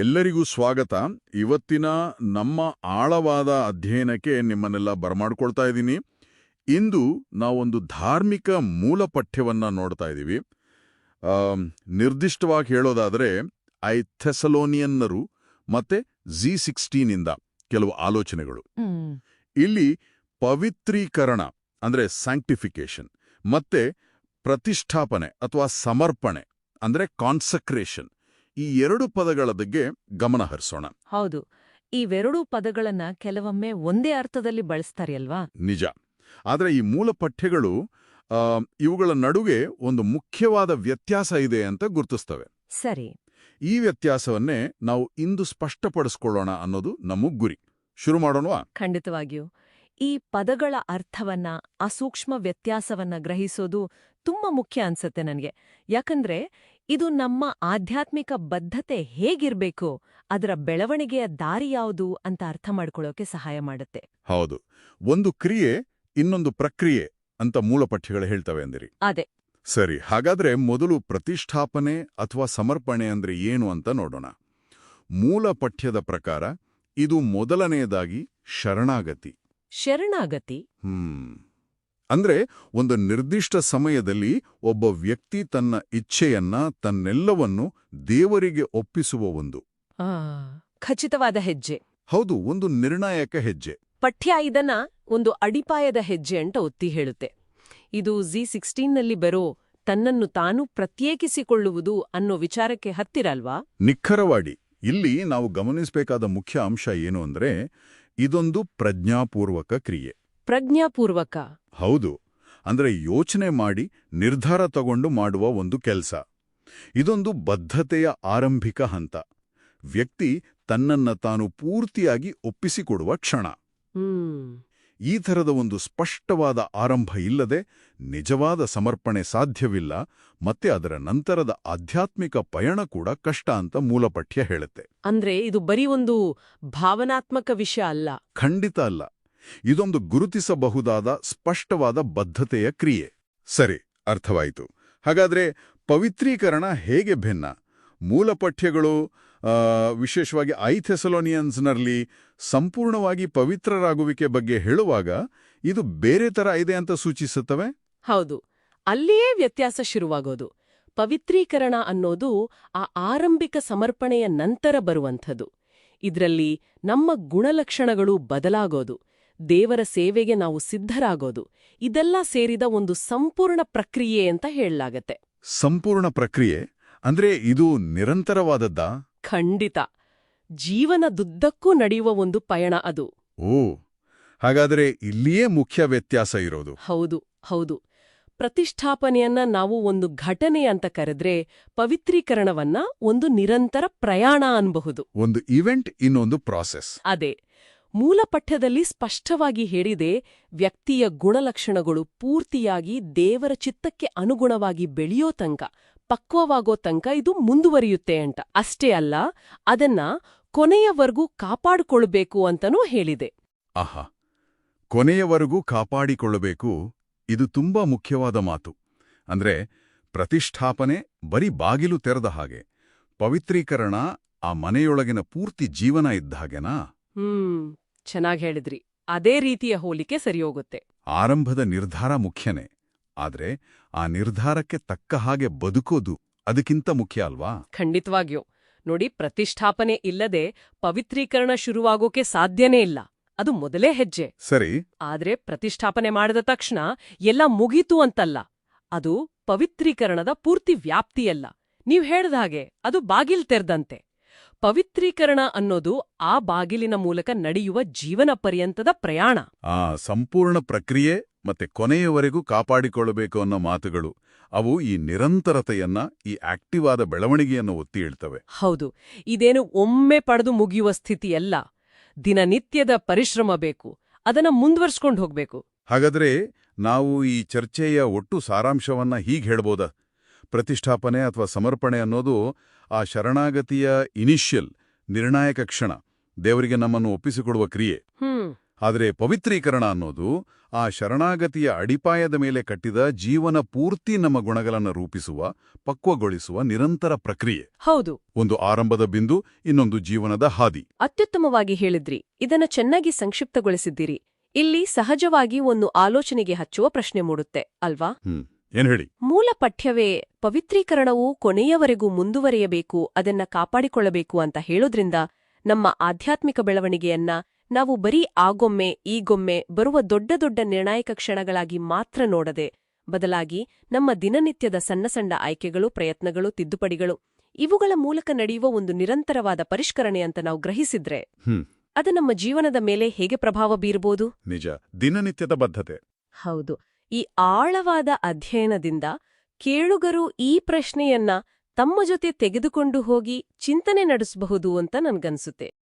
ಎಲ್ಲರಿಗೂ ಸ್ವಾಗತ. ಇವತ್ತಿನ ನಮ್ಮ ಆಳವಾದ ಅಧ್ಯಯನಕ್ಕೆ ನಿಮ್ಮನ್ನೆಲ್ಲ ಬರಮಾಡ್ಕೊಳ್ತಾ ಇದ್ದೀನಿ. ಇಂದು ನಾವೊಂದು ಧಾರ್ಮಿಕ ಮೂಲ ಪಠ್ಯವನ್ನು ನೋಡ್ತಾ ಇದ್ದೀವಿ. ನಿರ್ದಿಷ್ಟವಾಗಿ ಹೇಳೋದಾದರೆ ಐ ಥೆಸಲೋನಿಯನ್ನರು ಮತ್ತೆ ಜಿ ಸಿಕ್ಸ್ಟೀನಿಂದ ಕೆಲವು ಆಲೋಚನೆಗಳು. ಇಲ್ಲಿ ಪವಿತ್ರೀಕರಣ ಅಂದ್ರೆ ಸ್ಯಾಂಕ್ಟಿಫಿಕೇಶನ್ ಮತ್ತೆ ಪ್ರತಿಷ್ಠಾಪನೆ ಅಥವಾ ಸಮರ್ಪಣೆ ಅಂದ್ರೆ ಕಾನ್ಸಕ್ರೇಷನ್ ಈ ಎರಡು ಪದಗಳ ಬಗ್ಗೆ ಗಮನ ಹರಿಸೋಣ. ಹೌದು. ಇವೆರಡೂ ಪದಗಳನ್ನ ಕೆಲವೊಮ್ಮೆ ಒಂದೇ ಅರ್ಥದಲ್ಲಿ ಬಳಸ್ತಾರೆ ಅಲ್ವಾ ನಿಜ. ಆದರೆ ಈ ಮೂಲ ಪಠ್ಯಗಳು ಇವುಗಳ ನಡುವೆ ಒಂದು ಮುಖ್ಯವಾದ ವ್ಯತ್ಯಾಸ ಇದೆ ಅಂತ ಗುರುತಿಸ್ತವೆ. ಸರಿ. ಈ ವ್ಯತ್ಯಾಸವನ್ನೇ ನಾವು ಇಂದು ಸ್ಪಷ್ಟಪಡಿಸ್ಕೊಳ್ಳೋಣ ಅನ್ನೋದು ನಮ್ಮ ಗುರಿ. ಶುರು ಮಾಡೋಣವಾ? ಖಂಡಿತವಾಗಿಯೂ. ಈ ಪದಗಳ ಅರ್ಥವನ್ನ ಅಸೂಕ್ಷ್ಮ ವ್ಯತ್ಯಾಸವನ್ನ ಗ್ರಹಿಸೋದು ತುಂಬಾ ಮುಖ್ಯ ಅನ್ಸತ್ತೆ ನನಗೆ. ಯಾಕಂದ್ರೆ ಇದು ನಮ್ಮ ಆಧ್ಯಾತ್ಮಿಕ ಬದ್ಧತೆ ಹೇಗಿರಬೇಕು ಅದರ ಬೆಳವಣಿಗೆಯ ದಾರಿ ಯಾವುದು ಅಂತ ಅರ್ಥ ಮಾಡ್ಕೊಳ್ಳೋಕೆ ಸಹಾಯ ಮಾಡುತ್ತೆ. ಹೌದು. ಒಂದು ಕ್ರಿಯೆ ಇನ್ನೊಂದು ಪ್ರಕ್ರಿಯೆ ಅಂತ ಮೂಲ ಪಠ್ಯಗಳು ಹೇಳ್ತವೆ ಅಂದಿರಿ. ಅದೇ. ಸರಿ ಹಾಗಾದ್ರೆ ಮೊದಲು ಪ್ರತಿಷ್ಠಾಪನೆ ಅಥವಾ ಸಮರ್ಪಣೆ ಅಂದ್ರೆ ಏನು ಅಂತ ನೋಡೋಣ. ಮೂಲ ಪಠ್ಯದ ಪ್ರಕಾರ ಇದು ಮೊದಲನೆಯದಾಗಿ ಶರಣಾಗತಿ. ಶರಣಾಗತಿ. ಹ್ಮ್. ಅಂದ್ರೆ ಒಂದು ನಿರ್ದಿಷ್ಟ ಸಮಯದಲ್ಲಿ ಒಬ್ಬ ವ್ಯಕ್ತಿ ತನ್ನ ಇಚ್ಛೆಯನ್ನ ತನ್ನೆಲ್ಲವನ್ನು ದೇವರಿಗೆ ಒಪ್ಪಿಸುವ ಒಂದು. ಖಚಿತವಾದ ಹೆಜ್ಜೆ. ಹೌದು ಒಂದು ನಿರ್ಣಾಯಕ ಹೆಜ್ಜೆ. ಪಠ್ಯ ಇದನ್ನ ಒಂದು ಅಡಿಪಾಯದ ಹೆಜ್ಜೆ ಅಂತ ಒತ್ತಿ ಹೇಳುತ್ತೆ. ಇದು ಜಿ ಸಿಕ್ಸ್ಟೀನ್ನಲ್ಲಿ ಬರೋ ತನ್ನನ್ನು ತಾನು ಪ್ರತ್ಯೇಕಿಸಿಕೊಳ್ಳುವುದು ಅನ್ನೋ ವಿಚಾರಕ್ಕೆ ಹತ್ತಿರ ಅಲ್ವಾ ನಿಖರವಾಡಿ ಇಲ್ಲಿ ನಾವು ಗಮನಿಸಬೇಕಾದ ಮುಖ್ಯ ಅಂಶ ಏನು ಅಂದ್ರೆ ಇದೊಂದು ಪ್ರಜ್ಞಾಪೂರ್ವಕ ಕ್ರಿಯೆ. ಪ್ರಜ್ಞಾಪೂರ್ವಕ. ಹೌದು. ಅಂದ್ರೆ ಯೋಚನೆ ಮಾಡಿ ನಿರ್ಧಾರ ತಗೊಂಡು ಮಾಡುವ ಒಂದು ಕೆಲಸ. ಇದೊಂದು ಬದ್ಧತೆಯ ಆರಂಭಿಕ ಹಂತ. ವ್ಯಕ್ತಿ ತನ್ನನ್ನ ತಾನು ಪೂರ್ತಿಯಾಗಿ ಒಪ್ಪಿಸಿಕೊಡುವ ಕ್ಷಣ. ಈ ಥರದ ಒಂದು ಸ್ಪಷ್ಟವಾದ ಆರಂಭ ಇಲ್ಲದೆ ನಿಜವಾದ ಸಮರ್ಪಣೆ ಸಾಧ್ಯವಿಲ್ಲ ಮತ್ತೆ ಅದರ ನಂತರದ ಆಧ್ಯಾತ್ಮಿಕ ಪಯಣ ಕೂಡ ಕಷ್ಟ ಅಂತ ಮೂಲಪಠ್ಯ ಹೇಳುತ್ತೆ. ಅಂದ್ರೆ ಇದು ಬರೀ ಒಂದು ಭಾವನಾತ್ಮಕ ವಿಷಯ ಅಲ್ಲ. ಖಂಡಿತ ಅಲ್ಲ. ಇದೊಂದು ಗುರುತಿಸಬಹುದಾದ ಸ್ಪಷ್ಟವಾದ ಬದ್ಧತೆಯ ಕ್ರಿಯೆ. ಸರಿ, ಅರ್ಥವಾಯಿತು. ಹಾಗಾದ್ರೆ ಪವಿತ್ರೀಕರಣ ಹೇಗೆ ಭಿನ್ನ? ಮೂಲ ಪಠ್ಯಗಳು ವಿಶೇಷವಾಗಿ ಐಥೆಸಲೋನಿಯನ್ಸ್ನಲ್ಲಿ ಸಂಪೂರ್ಣವಾಗಿ ಪವಿತ್ರರಾಗುವಿಕೆ ಬಗ್ಗೆ ಹೇಳುವಾಗ ಇದು ಬೇರೆ ತರ ಇದೆ ಅಂತ ಸೂಚಿಸುತ್ತವೆ? ಹೌದು. ಅಲ್ಲಿಯೇ ವ್ಯತ್ಯಾಸ ಶುರುವಾಗೋದು. ಪವಿತ್ರೀಕರಣ ಅನ್ನೋದು ಆ ಆರಂಭಿಕ ಸಮರ್ಪಣೆಯ ನಂತರ ಬರುವಂಥದ್ದು. ಇದರಲ್ಲಿ ನಮ್ಮ ಗುಣಲಕ್ಷಣಗಳು ಬದಲಾಗೋದು. ದೇವರ ಸೇವೆಗೆ ನಾವು ಸಿದ್ಧರಾಗೋದು. ಇದೆಲ್ಲ ಸೇರಿದ ಒಂದು ಸಂಪೂರ್ಣ ಪ್ರಕ್ರಿಯೆ ಅಂತ ಹೇಳಲಾಗತ್ತೆ. ಸಂಪೂರ್ಣ ಪ್ರಕ್ರಿಯೆ? ಅಂದ್ರೆ ಇದು ನಿರಂತರವಾದದ್ದಾ? ಖಂಡಿತ. ಜೀವನದುದ್ದಕ್ಕೂ ನಡೆಯುವ ಒಂದು ಪಯಣ ಅದು. ಓ ಹಾಗಾದರೆ ಇಲ್ಲಿಯೇ ಮುಖ್ಯ ವ್ಯತ್ಯಾಸ ಇರೋದು. ಹೌದು ಹೌದು. ಪ್ರತಿಷ್ಠಾಪನೆಯನ್ನ ನಾವು ಒಂದು ಘಟನೆ ಅಂತ ಕರೆದ್ರೆ ಪವಿತ್ರೀಕರಣವನ್ನ ಒಂದು ನಿರಂತರ ಪ್ರಯಾಣ ಅನ್ಬಹುದು. ಒಂದು ಇವೆಂಟ್ ಇನ್ನೊಂದು ಪ್ರಾಸೆಸ್. ಅದೇ. ಮೂಲ ಪಠ್ಯದಲ್ಲಿ ಸ್ಪಷ್ಟವಾಗಿ ಹೇಳಿದೆ, ವ್ಯಕ್ತಿಯ ಗುಣಲಕ್ಷಣಗಳು ಪೂರ್ತಿಯಾಗಿ ದೇವರ ಚಿತ್ತಕ್ಕೆ ಅನುಗುಣವಾಗಿ ಬೆಳೆಯೋ ತನಕ, ಪಕ್ವವಾಗೋ ತನಕ ಇದು ಮುಂದುವರಿಯುತ್ತೆ ಅಂತ. ಅಷ್ಟೇ ಅಲ್ಲ, ಅದನ್ನ ಕೊನೆಯವರೆಗೂ ಕಾಪಾಡಿಕೊಳ್ಳಬೇಕು ಅಂತನೂ ಹೇಳಿದೆ. ಆಹಾ, ಕೊನೆಯವರೆಗೂ ಕಾಪಾಡಿಕೊಳ್ಳಬೇಕು, ಇದು ತುಂಬಾ ಮುಖ್ಯವಾದ ಮಾತು. ಅಂದ್ರೆ, ಪ್ರತಿಷ್ಠಾಪನೆ ಬರೀ ಬಾಗಿಲು ತೆರೆದ ಹಾಗೆ, ಪವಿತ್ರೀಕರಣ ಆ ಮನೆಯೊಳಗಿನ ಪೂರ್ತಿ ಜೀವನ ಇದ್ದ ಹಾಗೆನಾ? ಹ್ಮ್ ಚೆನ್ನಾಗಿ ಹೇಳಿದ್ರಿ. ಅದೇ ರೀತಿಯ ಹೋಲಿಕೆ ಸರಿಯೋಗುತ್ತೆ ಆರಂಭದ ನಿರ್ಧಾರ ಮುಖ್ಯನೇ. ಆದ್ರೆ ಆ ನಿರ್ಧಾರಕ್ಕೆ ತಕ್ಕ ಹಾಗೆ ಬದುಕೋದು ಅದಕ್ಕಿಂತ ಮುಖ್ಯ ಅಲ್ವಾ? ಖಂಡಿತವಾಗ್ಯೂ. ನೋಡಿ ಪ್ರತಿಷ್ಠಾಪನೆ ಇಲ್ಲದೆ ಪವಿತ್ರೀಕರಣ ಶುರುವಾಗೋಕೆ ಸಾಧ್ಯನೇ ಇಲ್ಲ. ಅದು ಮೊದಲೇ ಹೆಜ್ಜೆ. ಸರಿ. ಆದ್ರೆ ಪ್ರತಿಷ್ಠಾಪನೆ ಮಾಡಿದ ತಕ್ಷಣ ಎಲ್ಲ ಮುಗೀತು ಅಂತಲ್ಲ. ಅದು ಪವಿತ್ರೀಕರಣದ ಪೂರ್ತಿ ವ್ಯಾಪ್ತಿಯಲ್ಲ. ನೀವ್ ಹೇಳ್ದ ಹಾಗೆ ಅದು ಬಾಗಿಲ್ ತೆರೆದಂತೆ. ಪವಿತ್ರೀಕರಣ ಅನ್ನೋದು ಆ ಬಾಗಿಲಿನ ಮೂಲಕ ನಡೆಯುವ ಜೀವನ ಪರ್ಯಂತದ ಪ್ರಯಾಣ. ಆ ಸಂಪೂರ್ಣ ಪ್ರಕ್ರಿಯೆ ಮತ್ತೆ ಕೊನೆಯವರೆಗೂ ಕಾಪಾಡಿಕೊಳ್ಳಬೇಕು ಅನ್ನೋ ಮಾತುಗಳು ಅವು ಈ ನಿರಂತರತೆಯನ್ನ ಈ ಆಕ್ಟಿವ್ ಆದ ಬೆಳವಣಿಗೆಯನ್ನು ಒತ್ತಿ ಹೇಳ್ತವೆ. ಹೌದು. ಇದೇನು ಒಮ್ಮೆ ಪಡೆದು ಮುಗಿಯುವ ಸ್ಥಿತಿಯಲ್ಲ. ದಿನನಿತ್ಯದ ಪರಿಶ್ರಮ ಬೇಕು. ಅದನ್ನ ಮುಂದುವರ್ಸ್ಕೊಂಡು ಹೋಗ್ಬೇಕು. ಹಾಗಾದ್ರೆ ನಾವು ಈ ಚರ್ಚೆಯ ಒಟ್ಟು ಸಾರಾಂಶವನ್ನ ಹೀಗೆ ಹೇಳ್ಬೋದ? ಪ್ರತಿಷ್ಠಾಪನೆ ಅಥವಾ ಸಮರ್ಪಣೆ ಅನ್ನೋದು ಆ ಶರಣಾಗತಿಯ ಇನಿಷಿಯಲ್ ನಿರ್ಣಾಯಕ ಕ್ಷಣ. ದೇವರಿಗೆ ನಮ್ಮನ್ನು ಒಪ್ಪಿಸಿಕೊಡುವ ಕ್ರಿಯೆ. ಹ್ಮ್. ಆದರೆ ಪವಿತ್ರೀಕರಣ ಅನ್ನೋದು ಆ ಶರಣಾಗತಿಯ ಅಡಿಪಾಯದ ಮೇಲೆ ಕಟ್ಟಿದ ಜೀವನ ಪೂರ್ತಿ ನಮ್ಮ ಗುಣಗಳನ್ನು ರೂಪಿಸುವ ಪಕ್ವಗೊಳಿಸುವ ನಿರಂತರ ಪ್ರಕ್ರಿಯೆ. ಹೌದು. ಒಂದು ಆರಂಭದ ಬಿಂದು ಇನ್ನೊಂದು ಜೀವನದ ಹಾದಿ. ಅತ್ಯುತ್ತಮವಾಗಿ ಹೇಳಿದ್ರಿ. ಇದನ್ನ ಚೆನ್ನಾಗಿ ಸಂಕ್ಷಿಪ್ತಗೊಳಿಸಿದ್ದೀರಿ. ಇಲ್ಲಿ ಸಹಜವಾಗಿ ಒಂದು ಆಲೋಚನೆಗೆ ಹಚ್ಚುವ ಪ್ರಶ್ನೆ ಮೂಡುತ್ತೆ ಅಲ್ವಾ? ಹ್ಮ್. ಏನ್ ಹೇಳಿ? ಮೂಲ ಪಠ್ಯವೇ ಪವಿತ್ರೀಕರಣವು ಕೊನೆಯವರೆಗೂ ಮುಂದುವರಿಯಬೇಕು ಅದನ್ನ ಕಾಪಾಡಿಕೊಳ್ಳಬೇಕು ಅಂತ ಹೇಳೋದ್ರಿಂದ ನಮ್ಮ ಆಧ್ಯಾತ್ಮಿಕ ಬೆಳವಣಿಗೆಯನ್ನ ನಾವು ಬರೀ ಆಗೊಮ್ಮೆ ಈಗೊಮ್ಮೆ ಬರುವ ದೊಡ್ಡ ದೊಡ್ಡ ನಿರ್ಣಾಯಕ ಕ್ಷಣಗಳಾಗಿ ಮಾತ್ರ ನೋಡದೆ ಬದಲಾಗಿ ನಮ್ಮ ದಿನನಿತ್ಯದ ಸಣ್ಣ ಸಣ್ಣ ಆಯ್ಕೆಗಳು ಪ್ರಯತ್ನಗಳು ತಿದ್ದುಪಡಿಗಳು ಇವುಗಳ ಮೂಲಕ ನಡೆಯುವ ಒಂದು ನಿರಂತರವಾದ ಪರಿಷ್ಕರಣೆ ಅಂತ ನಾವು ಗ್ರಹಿಸಿದ್ರೆ ಅದು ನಮ್ಮ ಜೀವನದ ಮೇಲೆ ಹೇಗೆ ಪ್ರಭಾವ ಬೀರಬಹುದು ನಿಜ. ದಿನನಿತ್ಯದ ಬದ್ಧತೆ. ಹೌದು. ಈ ಆಳವಾದ ಅಧ್ಯಯನದಿಂದ ಕೇಳುಗರು ಈ ಪ್ರಶ್ನೆಯನ್ನ ತಮ್ಮ ಜೊತೆ ತೆಗೆದುಕೊಂಡು ಹೋಗಿ ಚಿಂತನೆ ನಡೆಸಬಹುದು ಅಂತ ನನ್ಗನ್ಸುತ್ತೆ.